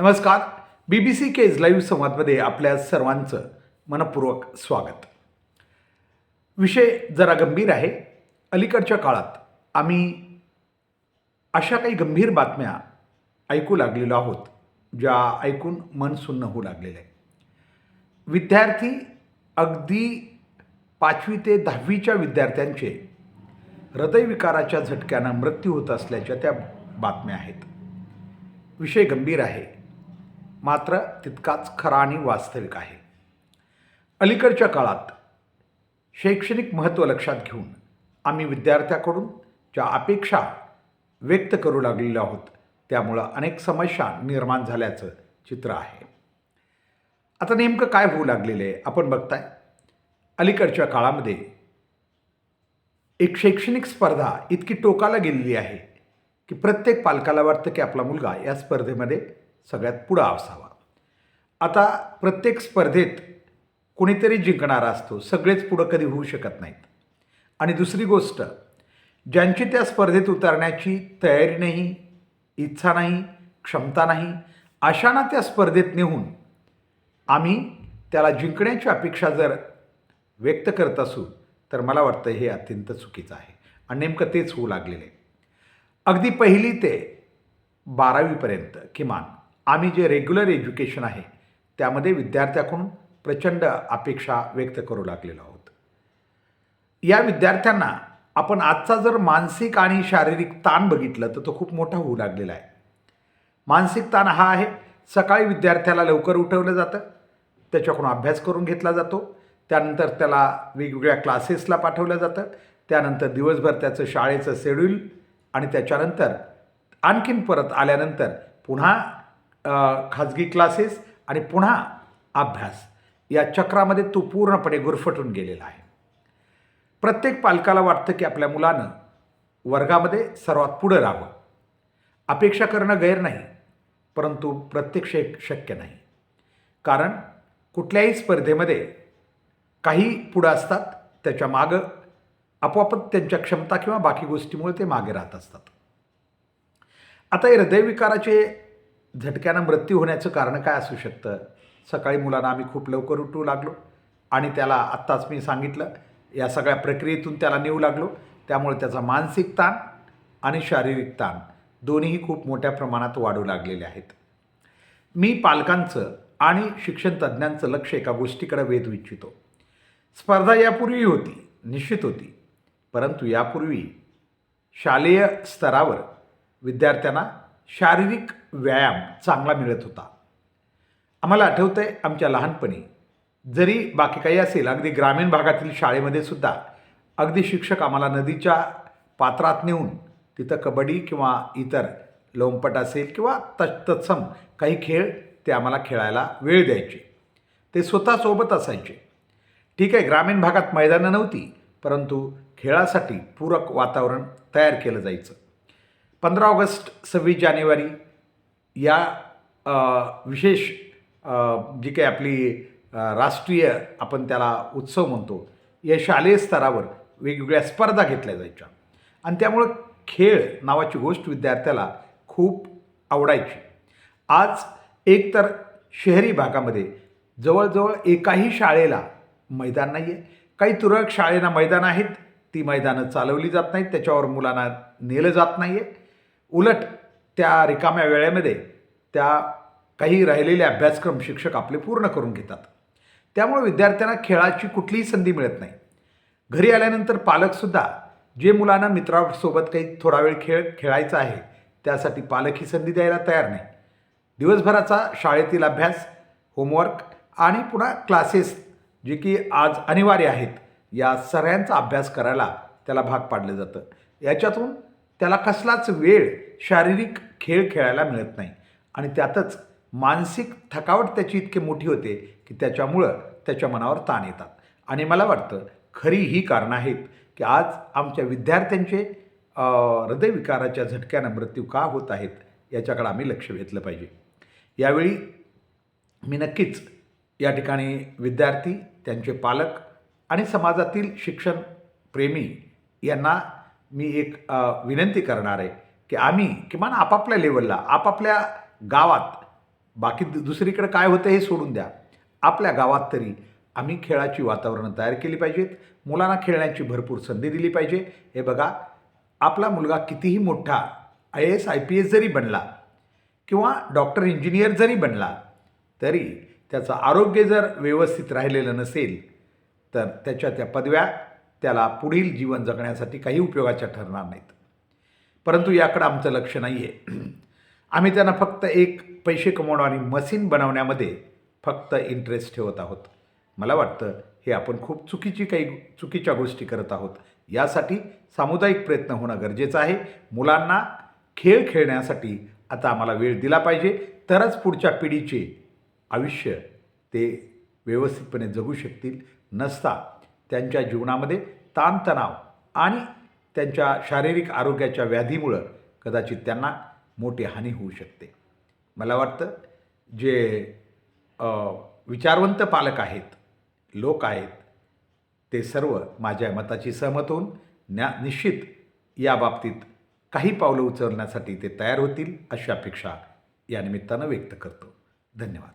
नमस्कार. B B C केज live संवादमध्ये आपल्या सर्वांचं मनपूर्वक स्वागत. विषय जरा गंभीर आहे. अलीकडच्या काळात आम्ही अशा काही गंभीर बातम्या ऐकू लागलेलो आहोत ज्या ऐकून मन सुन्न होऊ लागलेलं आहे. विद्यार्थी अगदी पाचवी ते दहावीच्या विद्यार्थ्यांचे हृदयविकाराच्या झटक्यानं मृत्यू होत असल्याच्या त्या बातम्या आहेत. विषय गंभीर आहे. मात्र तितकाच खरा आणि वास्तविक आहे. अलीकडच्या काळात शैक्षणिक महत्त्व लक्षात घेऊन आम्ही विद्यार्थ्याकडून ज्या अपेक्षा व्यक्त करू लागलेलो आहोत त्यामुळं अनेक समस्या निर्माण झाल्याचं चित्र आहे. आता नेमकं काय होऊ लागलेलं आहे आपण बघताय. अलीकडच्या काळामध्ये एक शैक्षणिक स्पर्धा इतकी टोकाला गेलेली आहे की प्रत्येक पालकाला वाटतं की आपला मुलगा या स्पर्धेमध्ये सगळ्यात पुढं असावा आता प्रत्येक स्पर्धेत कोणीतरी जिंकणारा असतो सगळेच पुढं कधी होऊ शकत नाहीत. आणि दुसरी गोष्ट ज्यांची त्या स्पर्धेत उतरण्याची तयारी नाही इच्छा नाही क्षमता नाही अशांना त्या स्पर्धेत नेऊन आम्ही त्याला जिंकण्याची अपेक्षा जर व्यक्त करत असू तर मला वाटतं हे अत्यंत चुकीचं आहे. आणि नेमकं तेच होऊ लागलेलं आहे. अगदी पहिली ते बारावीपर्यंत किमान आम्ही जे रेग्युलर एज्युकेशन आहे त्यामध्ये विद्यार्थ्याकडून प्रचंड अपेक्षा व्यक्त करू लागलेलो आहोत. या विद्यार्थ्यांना आपण आजचा जर मानसिक आणि शारीरिक ताण बघितलं तर तो खूप मोठा होऊ लागलेला आहे. मानसिक ताण हा आहे सकाळी विद्यार्थ्याला लवकर उठवलं जातं त्याच्याकडून अभ्यास करून घेतला जातो त्यानंतर त्याला वेगवेगळ्या क्लासेसला पाठवलं जातं त्यानंतर दिवसभर त्याचं शाळेचं शेड्यूल आणि त्याच्यानंतर आणखीन परत आल्यानंतर पुन्हा खाजगी क्लासेस आणि पुन्हा अभ्यास. या चक्रामध्ये तो पूर्णपणे गुरफटून गेलेला आहे. प्रत्येक पालकाला वाटतं की आपल्या मुलानं वर्गामध्ये सर्वात पुढं राहावं. अपेक्षा करणं गैर नाही परंतु प्रत्यक्ष एक शक्य नाही. कारण कुठल्याही स्पर्धेमध्ये काही पुढं असतात त्याच्या मागं आपोआपच त्यांच्या क्षमता किंवा बाकी गोष्टीमुळे ते मागे राहत असतात. आता हे हृदयविकाराचे झटक्यानं मृत्यू होण्याचं कारण काय असू शकतं? सकाळी मुलांना आम्ही खूप लवकर उठू लागलो आणि त्याला आत्ताच मी सांगितलं या सगळ्या प्रक्रियेतून त्याला नेऊ लागलो. त्यामुळे त्याचा मानसिक ताण आणि शारीरिक ताण दोन्हीही खूप मोठ्या प्रमाणात वाढू लागलेले आहेत. मी पालकांचं आणि शिक्षण तज्ज्ञांचं लक्ष एका गोष्टीकडे वेधू इच्छितो. स्पर्धा यापूर्वी होती निश्चित होती. परंतु यापूर्वी शालेय स्तरावर विद्यार्थ्यांना शारीरिक व्यायाम चांगला मिळत होता. आम्हाला आठवतं आहे आमच्या लहानपणी. जरी बाकी काही असेल अगदी ग्रामीण भागातील शाळेमध्ये सुद्धा अगदी शिक्षक आम्हाला नदीच्या पात्रात नेऊन तिथं कबड्डी किंवा इतर लोंपट असेल किंवा तत् तत्सम काही खेळ ते आम्हाला खेळायला वेळ द्यायचे. ते स्वतः सोबत असायचे. ठीक आहे ग्रामीण भागात मैदानं नव्हती परंतु खेळासाठी पूरक वातावरण तयार केलं जायचं. पंधरा ऑगस्ट सव्वीस जानेवारी या विशेष जी काही आपली राष्ट्रीय आपण त्याला उत्सव म्हणतो या शालेय स्तरावर वेगवेगळ्या स्पर्धा घेतल्या जायच्या. आणि त्यामुळं खेळ नावाची गोष्ट विद्यार्थ्याला खूप आवडायची. आज एकतर शहरी भागामध्ये जवळजवळ एकाही शाळेला मैदान नाही आहे काही तुरळक शाळेला मैदान आहेत ती मैदानं चालवली जात नाहीत त्याच्यावर मुलांना नेलं जात नाही आहे उलट त्या रिकाम्या वेळेमध्ये त्या काही राहिलेले अभ्यासक्रम शिक्षक आपले पूर्ण करून घेतात. त्यामुळे विद्यार्थ्यांना खेळाची कुठलीही संधी मिळत नाही. घरी आल्यानंतर पालकसुद्धा जे मुलांना मित्रासोबत काही थोडा वेळ खेळ खेळायचा आहे त्यासाठी पालक ही संधी द्यायला तयार नाही. दिवसभराचा शाळेतील अभ्यास होमवर्क आणि पुन्हा क्लासेस जे की आज अनिवार्य आहेत या सगळ्यांचा अभ्यास करायला त्याला भाग पाडलं जातं. याच्यातून त्याला कसलाच वेळ शारीरिक खेळ खेळायला मिळत नाही. आणि त्यातच मानसिक थकावट त्याची इतकी मोठी होते की त्याच्यामुळं त्याच्या मनावर ताण येतात. आणि मला वाटतं खरी ही कारणं आहेत की आज आमच्या विद्यार्थ्यांचे हृदयविकाराच्या झटक्यानं मृत्यू का होत आहेत याच्याकडे आम्ही लक्ष वेधलं पाहिजे. यावेळी मी नक्कीच या ठिकाणी विद्यार्थी त्यांचे पालक आणि समाजातील शिक्षण प्रेमी यांना मी एक विनंती करणार आहे की आम्ही किमान आपापल्या लेवलला आपापल्या गावात बाकी दु- दुसरीकडे काय होतं हे सोडून द्या. आपल्या गावात तरी आम्ही खेळाची वातावरणं तयार केली पाहिजेत मुलांना खेळण्याची भरपूर संधी दिली पाहिजे. हे बघा आपला मुलगा कितीही मोठा I S I P S जरी बनला किंवा डॉक्टर इंजिनियर जरी बनला तरी त्याचं आरोग्य जर व्यवस्थित राहिलेलं नसेल तर त्याच्या त्या पदव्या त्याला पुढील जीवन जगण्यासाठी काही उपयोगाच्या ठरणार नाहीत. परंतु याकडं आमचं लक्ष नाही आहे आम्ही त्यांना फक्त एक पैसे कमवणारी मशीन बनवण्यामध्ये फक्त इंटरेस्ट ठेवत आहोत. मला वाटतं हे आपण खूप चुकीची काही चुकीच्या गोष्टी करत आहोत. यासाठी सामुदायिक प्रयत्न होणं गरजेचं आहे. मुलांना खेळ खेळण्यासाठी आता आम्हाला वेळ दिला पाहिजे. तरच पुढच्या पिढीचे आयुष्य ते व्यवस्थितपणे जगू शकतील. नसता त्यांच्या जीवनामध्ये ताणतणाव आणि त्यांच्या शारीरिक आरोग्याच्या व्याधीमुळं कदाचित त्यांना मोठी हानी होऊ शकते. मला वाटतं जे विचारवंत पालक आहेत लोक आहेत ते सर्व माझ्या मताची सहमत होऊन न्या निश्चित या बाबतीत काही पावलं उचलण्यासाठी ते तयार होतील अशी अपेक्षा या निमित्तानं व्यक्त करतो. धन्यवाद.